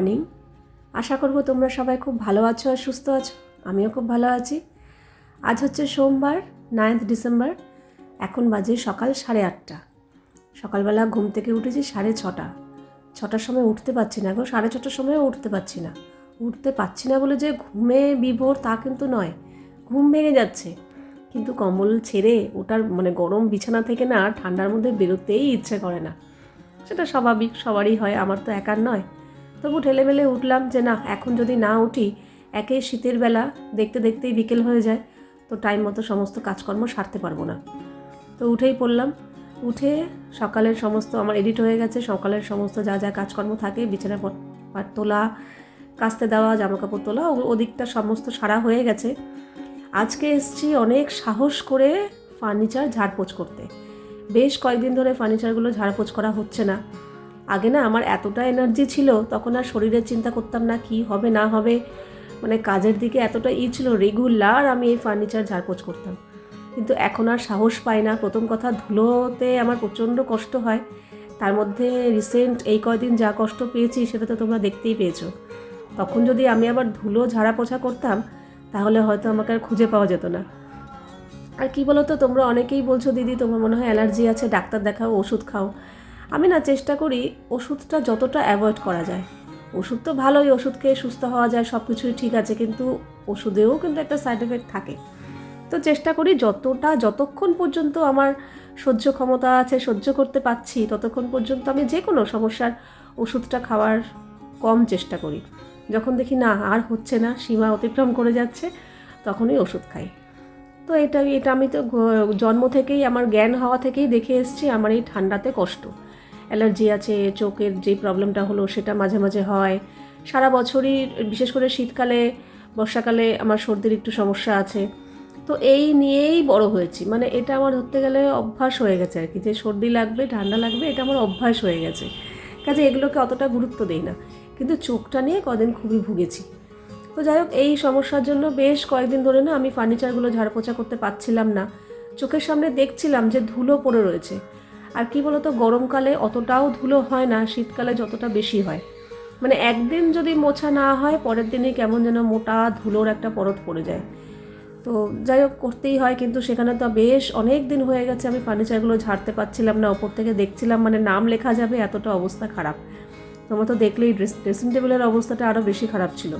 Morning আশা করব তোমরা সবাই খুব ভালো আছো আর সুস্থ আছো। আমিও খুব ভালো আছি। আজ হচ্ছে সোমবার নাইন্থ ডিসেম্বর এখন বাজে সকাল সাড়ে আটটা। সকালবেলা ঘুম থেকে উঠেছি সাড়ে ছটা। ছটার সময় উঠতে পারছি না গো। সাড়ে ছটার সময়ও উঠতে পারছি না। উঠতে পারছি না বলে যে ঘুমে বিভোর তা কিন্তু নয়। ঘুম ভেঙে যাচ্ছে। কিন্তু কম্বল ছেড়ে ওটার মানে গরম বিছানা থেকে না ঠান্ডার মধ্যে বেরোতেই ইচ্ছে করে না। সেটা স্বাভাবিক, সবারই হয়। আমার তো একার নয়। তবু ঠেলেমেলে উঠলাম যে না, এখন যদি না উঠি, একে শীতের বেলা দেখতে দেখতেই বিকেল হয়ে যায়, তো টাইম মতো সমস্ত কাজকর্ম সারতে পারব না। তো উঠেই পড়লাম, উঠে সকালের সমস্ত আমার এডিট হয়ে গেছে, সকালের সমস্ত যা যা কাজকর্ম থাকে, বিছানা তোলা, কাস্তে দেওয়া, জামাকাপড় তোলা ওদিকটা সমস্ত সারা হয়ে গেছে। আজকে এসছি অনেক সাহস করে ফার্নিচার ঝাড়পোছ করতে। বেশ কয়েকদিন ধরে ফার্নিচারগুলো ঝাড়পোছ করা হচ্ছে না। আগে না আমার এতটা এনার্জি ছিল, তখন আর শরীরের চিন্তা করতাম না কি হবে, না হবে। মানে কাজের দিকে এতটা ই ছিল রেগুলার আমি এই ফার্নিচার ঝাড়পোছ করতাম। কিন্তু এখন আর সাহস পাই না। প্রথম কথা, ধুলোতে আমার প্রচণ্ড কষ্ট হয়। তার মধ্যে রিসেন্ট এই কয়দিন যা কষ্ট পেয়েছি, সেটা তো তোমরা দেখতেই পেয়েছ। তখন যদি আমি আবার ধুলো ঝাড়া পোছা করতাম, তাহলে হয়তো আমাকে আর খুঁজে পাওয়া যেত না। আর কি বলো তো তোমরা অনেকেই বলছো, দিদি, তোমার মনে হয় অ্যালার্জি আছে, ডাক্তার দেখাও, ওষুধ খাও। আমি না চেষ্টা করি ওষুধটা যতটা অ্যাভয়েড করা যায়। ওষুধ তো ভালোই ওষুধ খেয়ে সুস্থ হওয়া যায় সব কিছুই ঠিক আছে, কিন্তু ওষুধেও কিন্তু একটা সাইড এফেক্ট থাকে। তো চেষ্টা করি যতটা, যতক্ষণ পর্যন্ত আমার সহ্য ক্ষমতা আছে, সহ্য করতে পারছি, ততক্ষণ পর্যন্ত আমি যে কোনো সমস্যার ওষুধটা খাওয়ার কম চেষ্টা করি। যখন দেখি না, আর হচ্ছে না, সীমা অতিক্রম করে যাচ্ছে, তখনই ওষুধ খাই। তো এটা এটা আমি তো জন্ম থেকেই, আমার জ্ঞান হওয়া থেকেই দেখে এসছি, আমার এই ঠান্ডাতে কষ্ট। অ্যালার্জি আছে, চোখের যে প্রবলেমটা হলো সেটা মাঝে মাঝে হয়। সারা বছরই, বিশেষ করে শীতকালে, বর্ষাকালে আমার সর্দির একটু সমস্যা আছে। তো এই নিয়েই বড় হয়েছি। মানে এটা আমার ধরতে গেলে অভ্যাস হয়ে গেছে আর কি। যে সর্দি লাগবে, ঠান্ডা লাগবে, এটা আমার অভ্যাস হয়ে গেছে। কাজে এগুলোকে অতটা গুরুত্ব দেই না। কিন্তু চোখটা নিয়ে কদিন খুবই ভুগেছি। তো যাই হোক, এই সমস্যার জন্য বেশ কয়েকদিন ধরে না আমি ফার্নিচারগুলো ঝাড়পোছা করতে পারছিলাম না। চোখের সামনে দেখছিলাম যে ধুলো পড়ে রয়েছে। আর কি বলতো, গরমকালে অতটাও ধুলো হয় না, শীতকালে যতটা বেশি হয়। মানে একদিন যদি মোছা না হয়, পরের দিনে কেমন যেন মোটা ধুলোর একটা পরত পড়ে যায়। তো যাই হোক, করতেই হয়, কিন্তু সেখানে তো বেশ অনেক দিন হয়ে গেছে, আমি ফার্নিচারগুলো ঝাড়তে পারছিলাম না, ওপর থেকে দেখছিলাম মানে নাম লেখা যাবে, এতটা অবস্থা খারাপ। তোমরা তো দেখলেই, ড্রেস, ড্রেসিং টেবিলের অবস্থাটা আরও বেশি খারাপ ছিল।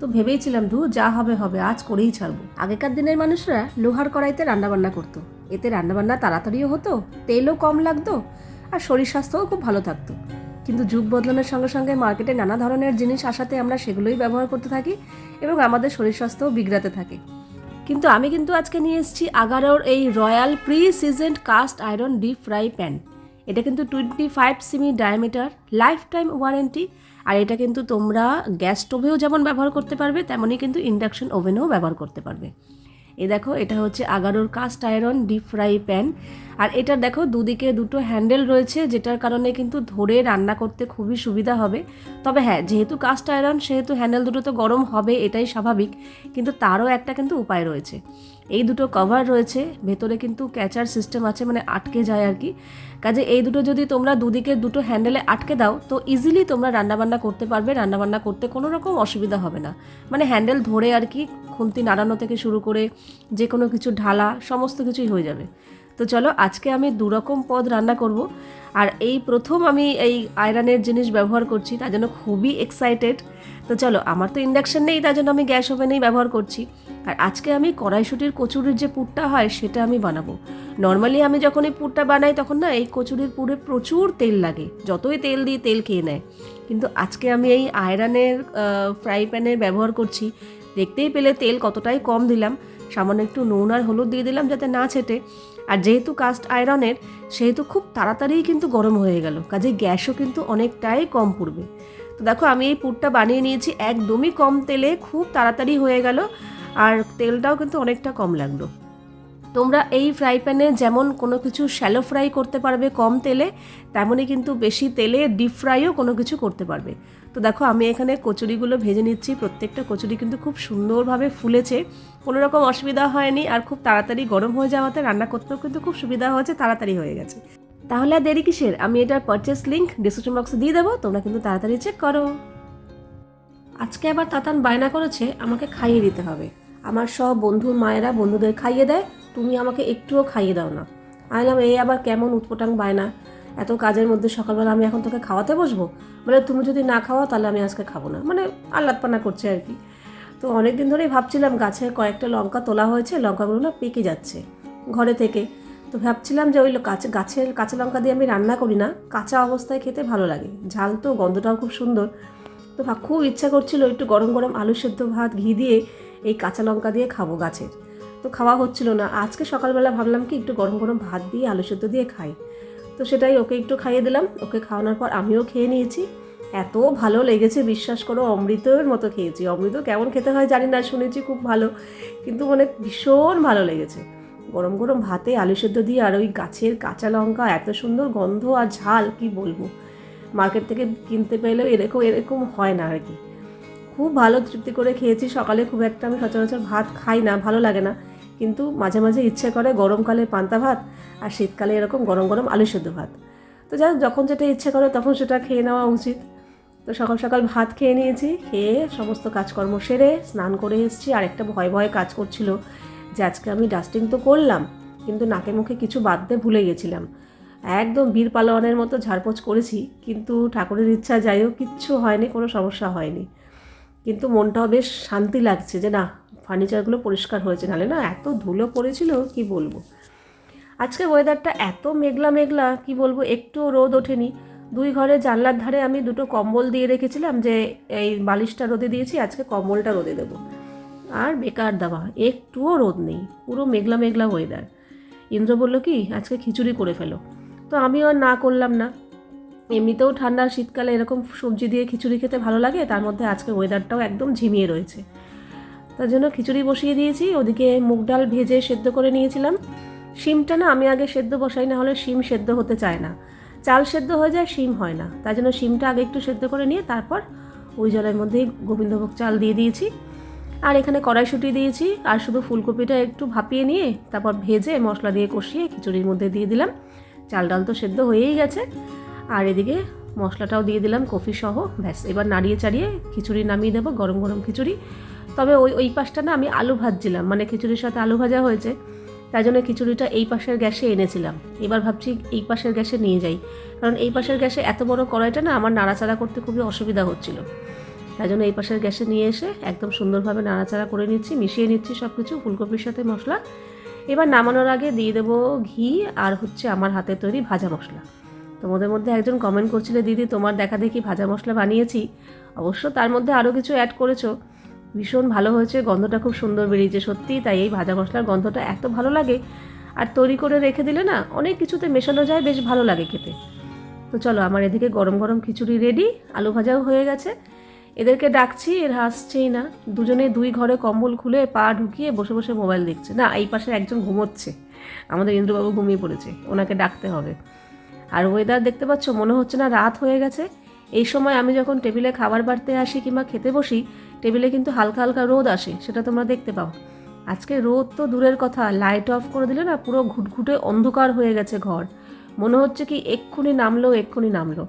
তো ভেবেইছিলাম ধু যা হবে হবে, আজ করেই ছাড়বো। আগেকার দিনের মানুষরা লোহার কড়াইতে রান্নাবান্না করতো। এতে রান্নাবান্না তাড়াতাড়িও হতো, তেলও কম লাগতো আর শরীর স্বাস্থ্যও খুব ভালো থাকতো। কিন্তু যুগ বদলানোর সঙ্গে সঙ্গে মার্কেটে নানা ধরনের জিনিস আসাতে আমরা সেগুলোই ব্যবহার করতে থাকি এবং আমাদের শরীর স্বাস্থ্যও বিগড়াতে থাকে। কিন্তু আমি কিন্তু আজকে নিয়ে এসেছি আগারোর এই royal pre seasoned cast iron deep fry pan. এটা কিন্তু twenty five cm diameter lifetime warranty আর এটা কিন্তু তোমরা গ্যাস স্টোভেও যেমন ব্যবহার করতে পারবে, তেমনই কিন্তু ইন্ডাকশন ওভেনেও ব্যবহার করতে পারবে। এই দেখো, এটা হচ্ছে আগারোর cast iron deep fry pan আর এটা দেখো, দুদিকে দুটো হ্যান্ডেল রয়েছে, যেটার কারণে কিন্তু ধরে রান্না করতে খুবই সুবিধা হবে। তবে হ্যাঁ যেহেতু কাস্ট আয়রন, সেহেতু হ্যান্ডেল দুটো তো গরম হবে, এটাই স্বাভাবিক। কিন্তু তারও একটা কিন্তু উপায় রয়েছে। এই দুটো কভার রয়েছে, ভেতরে কিন্তু ক্যাচার সিস্টেম আছে মানে আটকে যায় আর কি। কাজে এই দুটো যদি তোমরা দুদিকে দুটো হ্যান্ডেলে আটকে দাও, তো ইজিলি তোমরা রান্নাবান্না করতে পারবে, রান্নাবান্না করতে কোনো রকম অসুবিধা হবে না। মানে হ্যান্ডেল ধরে আর কি খুন্তি নাড়ানো থেকে শুরু করে যে কোনো কিছু ঢালা, সমস্ত কিছুই হয়ে যাবে। তো চলো আজকে আমি দুরকম পদ রান্না করব। আর এই প্রথম আমি এই আয়রনের জিনিস ব্যবহার করছি তার জন্য খুবই এক্সাইটেড তো চলো, আমার তো ইন্ডাকশান নেই, তার জন্য আমি গ্যাস ওভেনেই ব্যবহার করছি। আর আজকে আমি কড়াইশুটির কচুরির যে পুরটা হয়, সেটা আমি বানাবো। নর্মালি আমি যখন এই পুরটা বানাই, তখন না এই কচুরির পুরে প্রচুর তেল লাগে। যতই তেল দিই, তেল খেয়ে নেয়। কিন্তু আজকে আমি এই আয়রনের ফ্রাই প্যানে ব্যবহার করছি। দেখতেই পেলে তেল কতটাই কম দিলাম। সামান্য একটু নুন আর হলুদ দিয়ে দিলাম যাতে না ছেটে। আর যেহেতু কাস্ট আয়রনের, সেহেতু খুব তাড়াতাড়িই কিন্তু গরম হয়ে গেল। কাজে গ্যাসও কিন্তু অনেকটাই কম পড়বে। তো দেখো, আমি এই পুরটা বানিয়ে নিয়েছি। একদমই কম তেলে খুব তাড়াতাড়ি হয়ে গেল। আর তেলটাও কিন্তু অনেকটা কম লাগল। তোমরা এই ফ্রাই প্যানে যেমন কোনো কিছু শ্যালো ফ্রাই করতে পারবে কম তেলে, তেমনই কিন্তু বেশি তেলে ডিপ ফ্রাইও কোনো কিছু করতে পারবে। তো দেখো, আমি এখানে কচুরিগুলো ভেজে নিচ্ছি। প্রত্যেকটা কচুরি কিন্তু খুব সুন্দরভাবে ফুলেছে। কোনো রকম অসুবিধা হয়নি আর খুব তাড়াতাড়ি গরম হয়ে যাওয়াতে রান্না করতেও কিন্তু খুব সুবিধা হয়েছে, তাড়াতাড়ি হয়ে গেছে। তাহলে আর দেরি কিসের? আমি এটার পারচেস লিঙ্ক ডিসক্রিপশন বক্সে দিয়ে দেবো, তোমরা কিন্তু তাড়াতাড়ি চেক করো। আজকে আবার তাতান বায়না করেছে, আমাকে খাইয়ে দিতে হবে। আমার সব বন্ধুর মায়েরা বন্ধুদের খাইয়ে দেয়, তুমি আমাকে একটুও খাইয়ে দাও না। আমি বললাম, এই আবার কেমন উৎপটাং বায়না? এত কাজের মধ্যে সকালবেলা আমি এখন তোকে খাওয়াতে বসবো? বলে, তুমি যদি না খাওয়াও, তাহলে আমি আজকে খাব না। মানে আহ্লাদপানা করছে আর কি। তো অনেক দিন ধরেই ভাবছিলাম, গাছে কয়েকটা লঙ্কা তোলা হয়েছে, লঙ্কাগুলো না পেকে যাচ্ছে ঘরে থেকে। তো ভাবছিলাম যে ওই কাঁচা, গাছের কাঁচা লঙ্কা দিয়ে আমি রান্না করি না, কাঁচা অবস্থায় খেতে ভালো লাগে। ঝাল তো, গন্ধটাও খুব সুন্দর। তো খুব ইচ্ছা করছিল একটু গরম গরম আলু সেদ্ধ ভাত, ঘি দিয়ে এই কাঁচা লঙ্কা দিয়ে খাব গাছের। তো খাওয়া হচ্ছিল না। আজকে সকালবেলা ভাবলাম কি একটু গরম গরম ভাত দিয়ে আলু সেদ্ধ দিয়ে খাই। তো সেটাই ওকে একটু খাইয়ে দিলাম। ওকে খাওয়ানোর পর আমিও খেয়ে নিয়েছি। এত ভালো লেগেছে, বিশ্বাস করো, অমৃতের মতো খেয়েছি। অমৃত কেমন খেতে হয় জানি না, শুনেছি খুব ভালো। কিন্তু মানে ভীষণ ভালো লেগেছে। গরম গরম ভাতে আলু সেদ্ধ দিয়ে আর ওই গাছের কাঁচা লঙ্কা, এত সুন্দর গন্ধ আর ঝাল, কি বলব? মার্কেট থেকে কিনতে পেলেও এরকম এরকম হয় না আর কি। খুব ভালো তৃপ্তি করে খেয়েছি। সকালে খুব একটা আমি সচরাচর ভাত খাই না, ভালো লাগে না। কিন্তু মাঝে মাঝে ইচ্ছে করে গরমকালে পান্তা ভাত আর শীতকালে এরকম গরম গরম আলু সেদ্ধ ভাত। তো যাই যখন যেটা ইচ্ছে করে তখন সেটা খেয়ে নেওয়া উচিত। তো সকাল সকাল ভাত খেয়ে নিয়েছি, খেয়ে সমস্ত কাজকর্ম সেরে স্নান করে এসেছি। আর একটা ভয় ভয় কাজ করছিল যে আজকে আমি ডাস্টিং তো করলাম, কিন্তু নাকে মুখে কিছু বাদ দিয়ে ভুলে গেছিলাম। একদম বীর পালোয়ানের মতো ঝাড়পোছ করেছি, কিন্তু ঠাকুরের ইচ্ছা যাই হোক, কিচ্ছু হয়নি, কোনো সমস্যা হয়নি। কিন্তু মনটাও বেশ শান্তি লাগছে যে না, ফার্নিচারগুলো পরিষ্কার হয়েছে, নাহলে না এত ধুলো পড়েছিল, কি বলব? আজকে ওয়েদারটা এত মেঘলা মেঘলা, কি বলব একটু রোদ ওঠেনি। দুই ঘরে জানলার ধারে আমি দুটো কম্বল দিয়ে রেখেছিলাম যে, এই বালিশটা রোদে দিয়েছি, আজকে কম্বলটা রোদে দেবো। আর বেকার দেওয়া একটুও রোদ নেই, পুরো মেঘলা মেঘলা ওয়েদার ইন্দ্র বলল, কি, আজকে খিচুড়ি করে ফেলো। তো আমিও আর না করলাম না। এমনিতেও ঠান্ডা শীতকালে এরকম সবজি দিয়ে খিচুড়ি খেতে ভালো লাগে, তার মধ্যে আজকে ওয়েদারটাও একদম ঝিমিয়ে রয়েছে। তার জন্য খিচুড়ি বসিয়ে দিয়েছি, ওদিকে মুগ ডাল ভেজে সেদ্ধ করে নিয়েছিলাম। শিমটা না আমি আগে সেদ্ধ বসাই, না হলে শিম সেদ্ধ হতে চায় না। চাল সেদ্ধ হয়ে যায়, শিম হয় না। তাই জন্য শিমটা আগে একটু সেদ্ধ করে নিয়ে তারপর ওই জলের মধ্যেই গোবিন্দভোগ চাল দিয়ে দিয়েছি। আর এখানে কড়াইশুঁটি দিয়েছি, আর শুধু ফুলকপিটা একটু ভাপিয়ে নিয়ে তারপর ভেজে মশলা দিয়ে কষিয়ে খিচুড়ির মধ্যে দিয়ে দিলাম। চাল ডাল তো সেদ্ধ হয়েই গেছে। আর এদিকে মশলাটাও দিয়ে দিলাম কফি সহ। ব্যাস, এবার নাড়িয়ে চাড়িয়ে খিচুড়ি নামিয়ে দেবো, গরম গরম খিচুড়ি। তবে ওই ওই পাশটা না আমি আলু ভাজছিলাম মানে খিচুড়ির সাথে আলু ভাজা হয়েছে। তাই জন্য খিচুড়িটা এই পাশের গ্যাসে এনেছিলাম। এবার ভাবছি এই পাশের গ্যাসে নিয়ে যাই। কারণ এই পাশের গ্যাসে এত বড় কড়াইটা না আমার নাড়াচাড়া করতে খুবই অসুবিধা হচ্ছিল। তাই জন্য এই পাশের গ্যাসে নিয়ে এসে একদম সুন্দরভাবে নাড়াচাড়া করে নিচ্ছি, মিশিয়ে নিচ্ছি সব কিছু ফুলকপির সাথে মশলা। এবার নামানোর আগে দিয়ে দেবো ঘি আর হচ্ছে আমার হাতে তৈরি ভাজা মশলা। তোমাদের মধ্যে একজন কমেন্ট করছিলে, দিদি, তোমার দেখা দেখি ভাজা মশলা বানিয়েছি। অবশ্য তার মধ্যে আরও কিছু অ্যাড করেছ। ভীষণ ভালো হয়েছে, গন্ধটা খুব সুন্দর বেরিয়েছে, সত্যি তাই এই ভাজা মশলার গন্ধটা এত ভালো লাগে। আর তৈরি করে রেখে দিলে না, অনেক কিছুতে মেশানো যায়, বেশ ভালো লাগে খেতে। তো চলো, আমার এদিকে গরম গরম খিচুড়ি রেডি আলু ভাজাও হয়ে গেছে। এদেরকে ডাকছি, এর হাসছেই না। দুজনে দুই ঘরে কম্বল খুলে পা ঢুকিয়ে বসে বসে মোবাইল দেখছে। না, এই পাশে একজন ঘুমোচ্ছে। আমাদের ইন্দ্রবাবু ঘুমিয়ে পড়েছে। ওনাকে ডাকতে হবে। আর ওয়েদার দেখতে পাচ্ছ, মনে হচ্ছে না রাত হয়ে গেছে। এই সময় আমি যখন টেবিলে খাবার বাড়তে আসি কিংবা খেতে বসি, টেবিলে কিন্তু হালকা হালকা রোদ আসে, সেটা তোমরা দেখতে পাও। আজকে রোদ তো দূরের কথা লাইট অফ করে দিলে না পুরো ঘুটঘুটে অন্ধকার হয়ে গেছে ঘর। মনে হচ্ছে কি এক্ষুনি নামলো এক্ষুনি নামলো।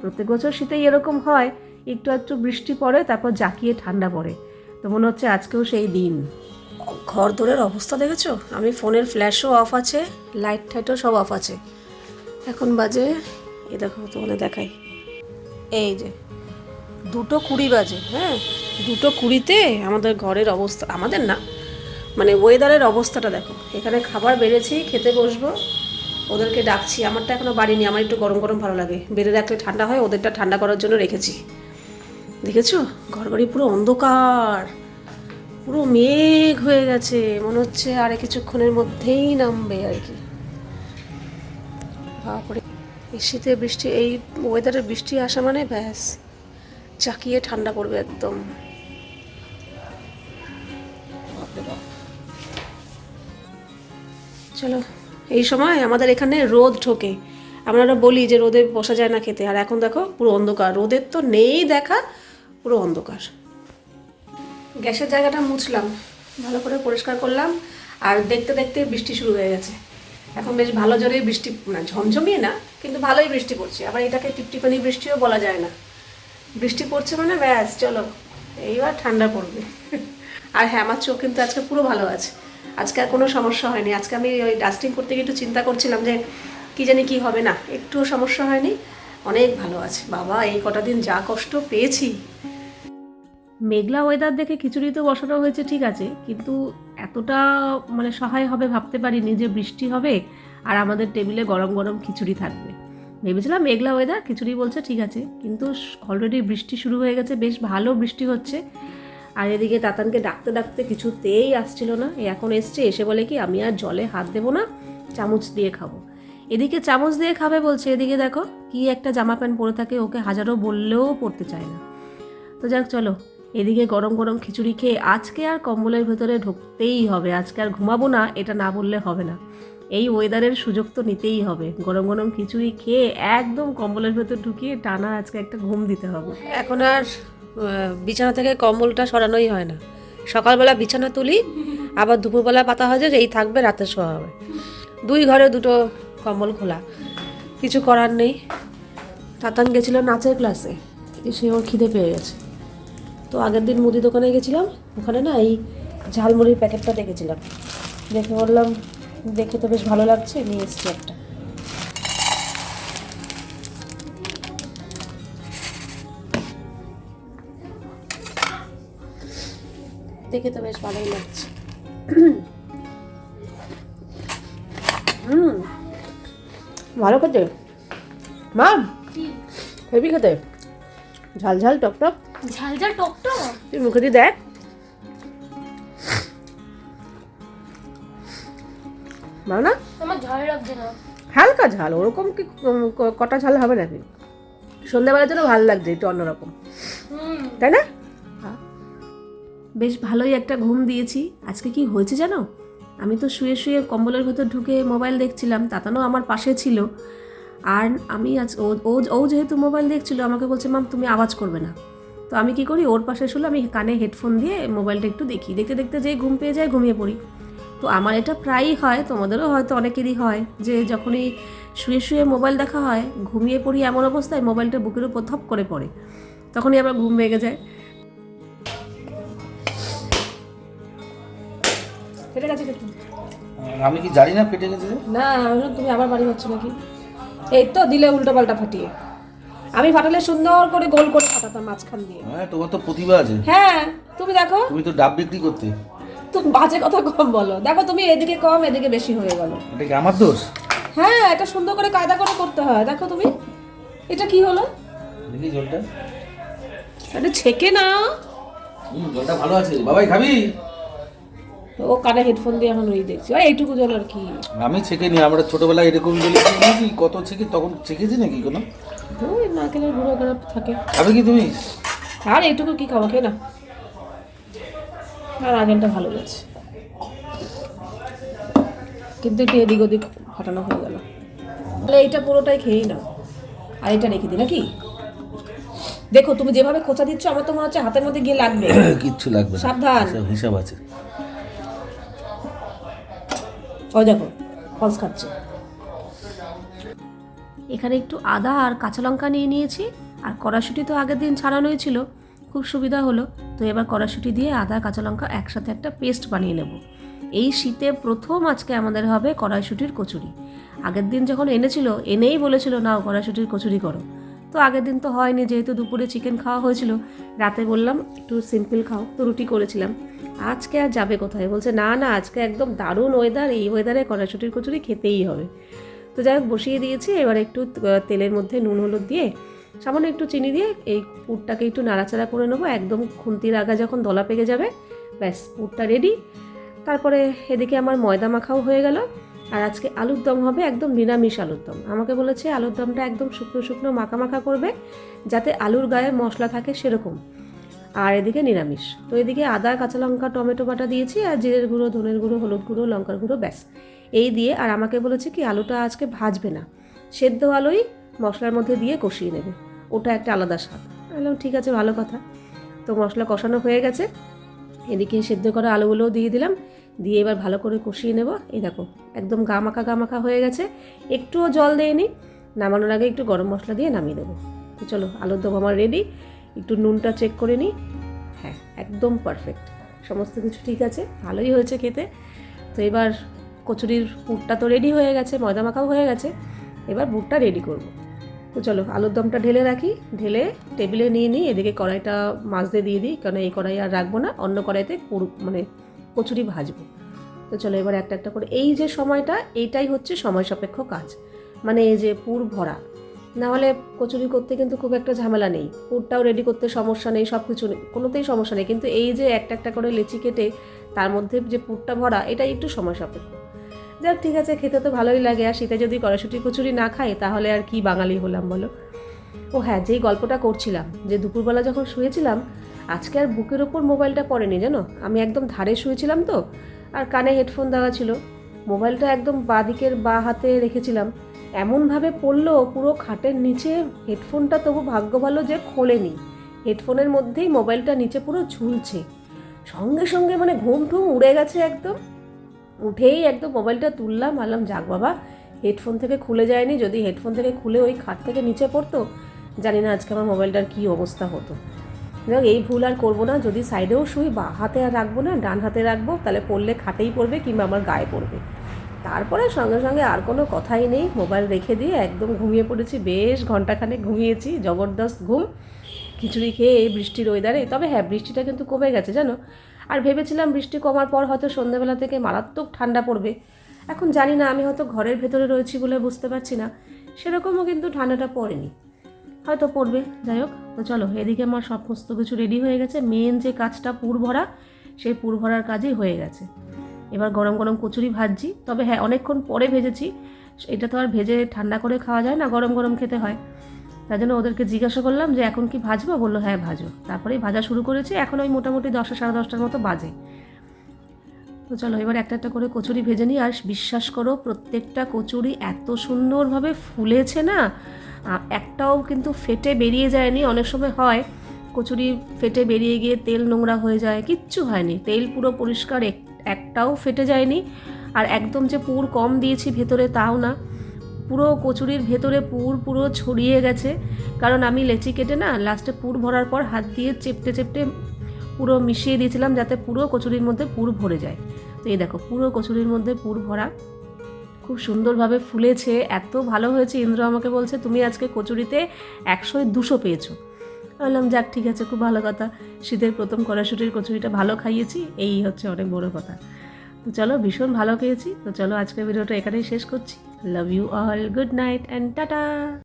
প্রত্যেক বছর শীতেই এরকম হয়। একটু একটু বৃষ্টি পড়ে, তারপর জাকিয়ে ঠান্ডা পড়ে। তো মনে হচ্ছে আজকেও সেই দিন। ঘর দূরের অবস্থা দেখেছ? আমি ফোনের ফ্ল্যাশও অফ আছে, লাইট টাইটও সব অফ আছে। এখন বাজে, এ দেখো তোমাদের দেখাই। এই যে, দুটো কুড়ি বাজে হ্যাঁ? দুটো কুড়িতে আমাদের ঘরের অবস্থা, আমাদের না মানে ওয়েদারের অবস্থাটা দেখো। এখানে খাবার বেড়েছি, খেতে বসবো, ওদেরকে ডাকছি। আমারটা এখনও বাড়িনি, আমার একটু গরম গরম ভালো লাগে। বেড়ে রাখলে ঠান্ডা হয়, ওদেরটা ঠান্ডা করার জন্য রেখেছি। দেখেছ? ঘর বাড়ি পুরো অন্ধকার। পুরো মেঘ হয়ে গেছে। মনে হচ্ছে আর কিছুক্ষণের মধ্যেই নামবে আর কি। এই শীতে বৃষ্টি এই ওয়েদারে বৃষ্টি আসা মানে ব্যাস। চাকিয়ে ঠান্ডা করবে একদম। চলো এই সময় আমাদের এখানে রোদ ঢোকে। আমরা বলি যে রোদে বসা যায় না খেতে। আর এখন দেখো পুরো অন্ধকার। রোদের তো নেই দেখা। পুরো অন্ধকার। গ্যাসের জায়গাটা মুছলাম, ভালো করে পরিষ্কার করলাম, আর দেখতে দেখতে বৃষ্টি শুরু হয়ে গেছে। এখন বেশ ভালো জোরে বৃষ্টি না ঝমঝমিয়ে না, কিন্তু ভালোই বৃষ্টি পড়ছে। আবার এটাকে টিপটিপানি বৃষ্টিও বলা যায় না। বৃষ্টি পড়ছে মানে ব্যাস, চলো, এইবার ঠান্ডা পড়বে। আর হ্যাঁ আমার চোখ কিন্তু আজকে পুরো ভালো আছে। আজকে আর কোনো সমস্যা হয়নি। আজকে আমি ওই ডাস্টিং করতে গিয়ে একটু চিন্তা করছিলাম যে কী জানি কি হবে না, একটুও সমস্যা হয়নি। অনেক ভালো আছে। বাবা, এই কটা দিন যা কষ্ট পেয়েছি। মেঘলা ওয়েদার দেখে খিচুড়ি তো বসানো হয়েছে, ঠিক আছে। কিন্তু এতটা মানে সহায় হবে ভাবতে পারিনি যে বৃষ্টি হবে আর আমাদের টেবিলে গরম গরম খিচুড়ি থাকবে। ভেবেছিলাম মেঘলা ওয়েদার খিচুড়ি বলছে ঠিক আছে, কিন্তু অলরেডি বৃষ্টি শুরু হয়ে গেছে, বেশ ভালো বৃষ্টি হচ্ছে। আর এদিকে তাতানকে ডাকতে ডাকতে কিছুতেই আসছিল না। এখন এসছে, এসে বলে কি, আমি আর জলে হাত দেবো না, চামচ দিয়ে খাব। এদিকে চামচ দিয়ে খাবে বলছে, এদিকে দেখো, কি একটা জামা প্যান্ট পরে থাকে, ওকে হাজারো বললেও পড়তে চায় না। তো যাক, চলো এদিকে গরম গরম খিচুড়ি খেয়ে আজকে আর কম্বলের ভেতরে ঢুকতেই হবে। আজকে আর ঘুমাবো না, এটা না বললে হবে না। এই ওয়েদারের সুযোগ তো নিতেই হবে। গরম গরম খিচুড়ি খেয়ে একদম কম্বলের ভেতর ঢুকিয়ে টানা আজকে একটা ঘুম দিতে হবে। এখন আর বিছানা থেকে কম্বলটা সরানোই হয় না। সকালবেলা বিছানা তুলি, আবার দুপুরবেলা পাতা হয় যে এই থাকবে রাতে শোয়া হবে। দুই ঘরে দুটো কম্বল খোলা। কিছু করার নেই। তাতান গেছিল নাচের ক্লাসে সে ওর খিদে পেয়ে গেছে। তো আগের দিন মুদি দোকানে গেছিলাম, ওখানে না এই ঝালমুড়ির প্যাকেটটা দেখেছিলাম। দেখে বললাম, দেখে তো বেশ ভালো লাগছে, নিয়ে এসছি একটা। দেখে তো বেশ ভালোই লাগছে। হুম, ভালো খেতে। মাম হেভি খেতে। ঝাল ঝাল, টক টক। ঝাল ঝাল টক টক। তুই মুখে দিয়ে দেখ। ভালো না। আমার ঝাল লাগছে না। হালকা ঝাল ওরকম কি কটা ঝাল হবে নাকি? সন্ধ্যাবেলার জন্য ভালো লাগছে একটু অন্যরকম তাই না? বেশ ভালোই একটা ঘুম দিয়েছি। আজকে কি হয়েছে জানো? আমি তো শুয়ে শুয়ে কম্বলের ভেতর ঢুকে মোবাইল দেখছিলাম তাতানো আমার পাশে ছিল। আর আমি আজ ও- ও যেহেতু মোবাইল দেখছিল আমাকে বলছে মাম তুমি আওয়াজ করবে না। তো আমি কি করি? ওর পাশে শুলে আমি কানে হেডফোন দিয়ে মোবাইলটা একটু দেখি। দেখতে দেখতে যেই ঘুম পেয়ে যায় ঘুমিয়ে পড়ি। তো আমার এটা প্রায়ই হয় তোমাদেরও হয়তো অনেকেরই হয় যে যখনই শুয়ে শুয়ে মোবাইল দেখা হয় ঘুমিয়ে পড়ি এমন অবস্থায় মোবাইলটা বুকের উপর থপ করে পড়ে। তখনই আবার ঘুম ভেঙে যায়। ফেটে গেছে আমি কি জানি না ফেটে গেছে? না আমি তুমি আবার বাড়ি হচ্ছে নাকি? এই তো দিলে উল্টো পাল্টা ফাটিয়ে। আমি ফাটালে সুন্দর করে গোল করে ফাটাতাম মাঝখান দিয়ে। হ্যাঁ তোমার তো প্রতিভা আছে। হ্যাঁ তুমি দেখো। তুমি তো ডাব বিক্রি করতে। তুমি বাজে কথা কম বলো। দেখো তুমি এদিকে কম এদিকে বেশি হয়ে গেল। এটা কি আমার দোষ? হ্যাঁ এটা সুন্দর করে কায়দা করে করতে হয়। দেখো তুমি এটা কি হলো? দেখি জলটা। এটা ছেকে না। হুম জলটা ভালো আছে। বাবাই খাবি? ও কানে হেডফোন দিয়ে এখন ওই দেখছি। ওই এইটুকু জল আর কি। আমি ছেকে নি আমরা ছোটবেলায় এরকম জল কত ছেকে তখন ছেকেছি নাকি কোনো? ওই নারকেলের গুঁড়ো থাকে। খাবে কি তুমি? আর এইটুকু কি খাব খেয়ে না আর আগেরটা ভালো লাগছে। কিন্তু একটু এদিক ওদিক ফাটানো হয়ে গেল। তাহলে এইটা পুরোটাই খেয়েই না আর এটা রেখে দিই নাকি? দেখো তুমি যেভাবে খোঁচা দিচ্ছ আমার তো মনে হচ্ছে হাতের মধ্যে গিয়ে লাগবে। কিচ্ছু লাগবে না। সাবধান। সব হিসাব আছে। ওই দেখো ফলস খাচ্ছে। এখানে একটু আদা আর কাঁচা লঙ্কা নিয়ে নিয়েছি, আর কড়াশুটি তো আগের দিন ছাড়ানোই ছিল। খুব সুবিধা হলো। তো এবার কড়াশুটি দিয়ে আদা, কাঁচা লঙ্কা একসাথে একটা পেস্ট বানিয়ে নেব। এই শীতে প্রথম আজকে আমাদের হবে কড়াইশুটির কচুরি। আগের দিন যখন এনেছিল, এনেই বলেছিল, নাও কড়াইশুটির কচুরি করো। তো আগের দিন তো হয়নি, যেহেতু দুপুরে চিকেন খাওয়া হয়েছিল। রাতে বললাম, একটু সিম্পল খাও। তো রুটি করেছিলাম। আজকে আর যাবে কোথায়? বলছে, না না, আজকে একদম দারুণ ওয়েদার এই ওয়েদারে কড়াইশুটির কচুরি খেতেই হবে। তো যাই হোক, বসিয়ে দিয়েছি। এবার একটু তেলের মধ্যে নুন, হলুদ দিয়ে সামান্য একটু চিনি দিয়ে এই পুরটাকে একটু নাড়াচাড়া করে নেব। একদম খুন্তির আগা যখন দলা পেকে যাবে, ব্যাস, পুরটা রেডি তারপরে এদিকে আমার ময়দা মাখাও হয়ে গেল। আর আজকে আলুর দম হবে একদম নিরামিষ আলুর দম। আমাকে বলেছে, আলুর দমটা একদম শুকনো শুকনো, মাখা মাখা করবে, যাতে আলুর গায়ে মশলা থাকে সেরকম। আর এদিকে নিরামিষ। তো এদিকে আদা, কাঁচা লঙ্কা, টমেটো বাটা দিয়েছি, আর জিরের গুঁড়ো, ধনের গুঁড়ো, হলুদ গুঁড়ো, লঙ্কার গুঁড়ো, ব্যাস। এই দিয়ে আর আমাকে বলেছে কি, আলুটা আজকে ভাজবে না। সেদ্ধ আলুই মশলার মধ্যে দিয়ে কষিয়ে নেবে। ওটা একটা আলাদা স্বাদ। বললাম, ঠিক আছে, ভালো কথা। তো মশলা কষানো হয়ে গেছে। এদিকে সেদ্ধ করা আলুগুলোও দিয়ে দিলাম। দিয়ে এবার ভালো করে কষিয়ে নেব। এই দেখো, একদম গামাখা গামাখা হয়ে গেছে। একটুও জল দেয়নি নামানোর আগে একটু গরম মশলা দিয়ে নামিয়ে দেবো তো চলো, আলুর দম আমার রেডি একটু নুনটা চেক করে নিই। হ্যাঁ একদম পারফেক্ট সমস্ত কিছু ঠিক আছে। ভালোই হয়েছে খেতে। তো এবার কচুরির পুরটা তো রেডি হয়ে গেছে, ময়দা মাখাও হয়ে গেছে। এবার বুটটা রেডি করব। তো চলো, আলুর দমটা ঢেলে রাখি, ঢেলে টেবিলে নিয়ে নিই, এদিকে কড়াইটা মাছ দিয়ে দিই কারণ এই কড়াই আর রাখব না, অন্য কড়াইতে পুরো মানে কচুরি ভাজবো। তো চলো, এবার একটা একটা করে, এই যে সময়টা, এইটাই হচ্ছে সময় সাপেক্ষ কাজ। মানে এই যে পুর ভরা, না হলে কচুরি করতে কিন্তু খুব একটা ঝামেলা নেই। পুরটাও রেডি করতে সমস্যা নেই সব কিছু কোনোতেই সমস্যা নেই। কিন্তু এই যে একটা একটা করে লেচি কেটে, তার মধ্যে যে পুরটা ভরা, এটাই একটু সময় সাপেক্ষ। যাক, ঠিক আছে, খেতে তো ভালোই লাগে। আর শীতে যদি কড়াশুটি কচুরি না খাই তাহলে আর কি বাঙালি হলাম বলো? ও হ্যাঁ যেই গল্পটা করছিলাম, যে দুপুরবেলা যখন শুয়েছিলাম, আজকে আর বুকের ওপর মোবাইলটা পড়েনি জানো? আমি একদম ধারে শুয়েছিলাম তো, আর কানে হেডফোন দেওয়া ছিল। মোবাইলটা একদম বাঁ দিকের বা হাতে রেখেছিলাম। এমনভাবে পড়ল, পুরো খাটের নিচে হেডফোনটা তবু ভাগ্য ভালো যে খোলেনি। হেডফোনের মধ্যেই মোবাইলটা নিচে পুরো ঝুলছে। সঙ্গে সঙ্গে মানে ঘুম ঠুম উড়ে গেছে একদম। উঠেই একদম মোবাইলটা তুললাম, ভাবলাম, যাক বাবা, হেডফোন থেকে খুলে যায়নি, যদি হেডফোন থেকে খুলে ওই খাট থেকে নিচে পড়তো, জানি না আজকে আমার মোবাইলটার কী অবস্থা হতো। যাক, এই ভুল আর করব না, যদি সাইডেও শুই, বা হাতে আর রাখব না, ডান হাতে রাখব, তাহলে পড়লে খাটেই পড়বে কিংবা আমার গায়ে পড়বে। তারপরে সঙ্গে সঙ্গে আর কোনো কথাই নেই, মোবাইল রেখে দিয়ে একদম ঘুমিয়ে পড়েছি, বেশ ঘন্টাখানে ঘুমিয়েছি, জবরদস্ত ঘুম, খিচুড়ি খেয়ে এই বৃষ্টির ওয়েদারে তবে হ্যাঁ বৃষ্টিটা কিন্তু কমে গেছে, জানো? আর ভেবেছিলাম বৃষ্টি কমার পর হয়তো সন্ধ্যাবেলা থেকে মারাত্মক ঠান্ডা পড়বে। এখন জানি না, আমি হয়তো ঘরের ভেতরে রয়েছি বলে বুঝতে পারছি না। সেরকমও কিন্তু ঠান্ডাটা পড়েনি। হয়তো পড়বে, যাই হোক। তো চলো, এদিকে আমার সমস্ত কিছু রেডি হয়ে গেছে। মেন যে কাজটা পুর ভরা, সেই পুর ভরার কাজই হয়ে গেছে। এবার গরম গরম কচুরি ভাজছি। তবে হ্যাঁ অনেকক্ষণ পরে ভেজেছি। এটা তো আর ভেজে ঠান্ডা করে খাওয়া যায় না, গরম গরম খেতে হয়। তাই জন্য ওদেরকে জিজ্ঞাসা করলাম যে, এখন কি ভাজবো? বলল হ্যাঁ ভাজো। তারপরেই ভাজা শুরু করেছি। এখন ওই মোটামুটি দশটা, সাড়ে দশটার মতো বাজে। তো চলো, এবার একটা একটা করে কচুরি ভেজে নিই। আর বিশ্বাস করো, প্রত্যেকটা কচুরি এত সুন্দরভাবে ফুলেছে না একটাও কিন্তু ফেটে বেরিয়ে যায়নি। অনেক সময় হয়, কচুরি ফেটে বেরিয়ে গিয়ে তেল নোংরা হয়ে যায়, কিচ্ছু হয়নি। তেল পুরো পরিষ্কার, এক- একটাও ফেটে যায়নি। আর একদম যে পুর কম দিয়েছি ভেতরে, তাও না। পুরো কচুরির ভেতরে পুর পুরো ছড়িয়ে গেছে। কারণ আমি লেচি কেটে না লাস্টে পুর ভরার পর হাত দিয়ে চেপটে চেপটে পুরো মিশিয়ে দিয়েছিলাম যাতে পুরো কচুরির মধ্যে পুর ভরে যায়। তো এই দেখো, পুরো কচুরির মধ্যে পুর ভরা। খুব সুন্দরভাবে ফুলেছে, এত ভালো হয়েছে। ইন্দ্র আমাকে বলছে, তুমি আজকে কচুরিতে একশো দুশো পেয়েছ। বললাম, যাক, ঠিক আছে, খুব ভালো কথা। শীতের প্রথম কড়াশুটির কচুরিটা ভালো খাইয়েছি, এই হচ্ছে অনেক বড় কথা। তো চলো ভীষণ ভালো খেয়েছি, তো চলো আজকের ভিডিওটা এখানেই শেষ করছি। Love you all good night and tata